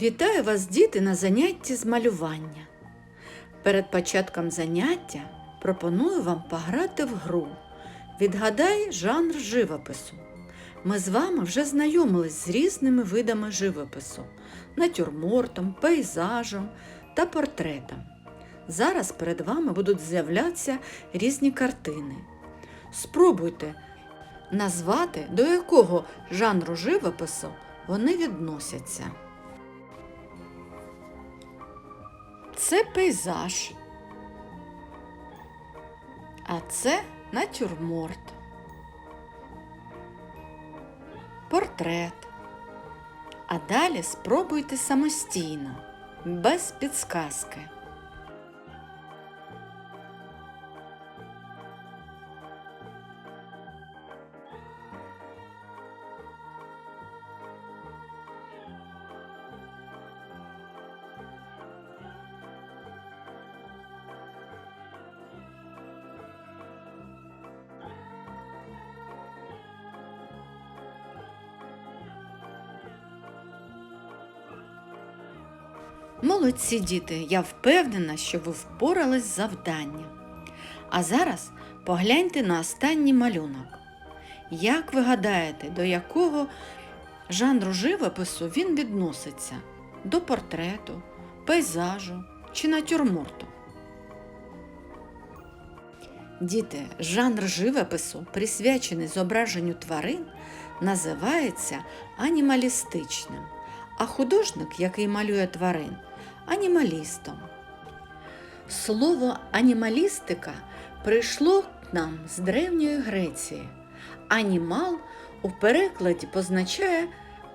Вітаю вас, діти, на занятті з малювання. Перед початком заняття пропоную вам пограти в гру. Відгадай жанр живопису. Ми з вами вже знайомились з різними видами живопису натюрмортом, пейзажем та портретом. Зараз перед вами будуть з'являтися різні картини. Спробуйте назвати, до якого жанру живопису вони відносяться. Це пейзаж. А це натюрморт. Портрет. А далі спробуйте самостійно, без підсказки. Молодці діти, я впевнена, що ви впорались з завданням. А зараз погляньте на останній малюнок. Як ви гадаєте, до якого жанру живопису він відноситься? До портрету, пейзажу чи натюрморту? Діти, жанр живопису, присвячений зображенню тварин, називається анімалістичним, а художник, який малює тварин, анімалістом. Слово анімалістика прийшло к нам з Древньої Греції. Анімал у перекладі позначає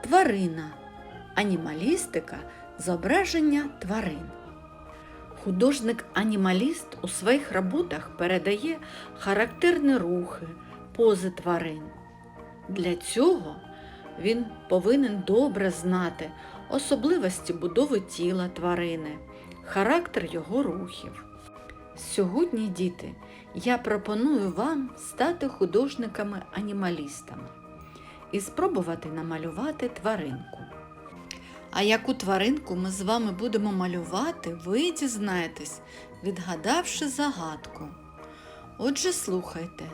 тварина, анімалістика зображення тварин. Художник-анімаліст у своїх роботах передає характерні рухи, пози тварин. Для цього він повинен добре знати особливості будови тіла тварини, характер його рухів. Сьогодні, діти, я пропоную вам стати художниками-анімалістами і спробувати намалювати тваринку. А яку тваринку ми з вами будемо малювати, ви дізнаєтесь, відгадавши загадку. Отже, слухайте.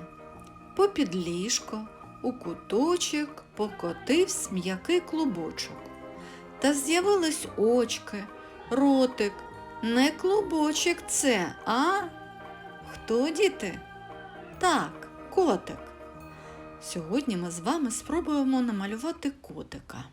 Попід ліжко у куточок покотився м'який клубочок. Та з'явились очки, ротик. Не клубочок це, а? Хто діти? Так, котик. Сьогодні ми з вами спробуємо намалювати котика.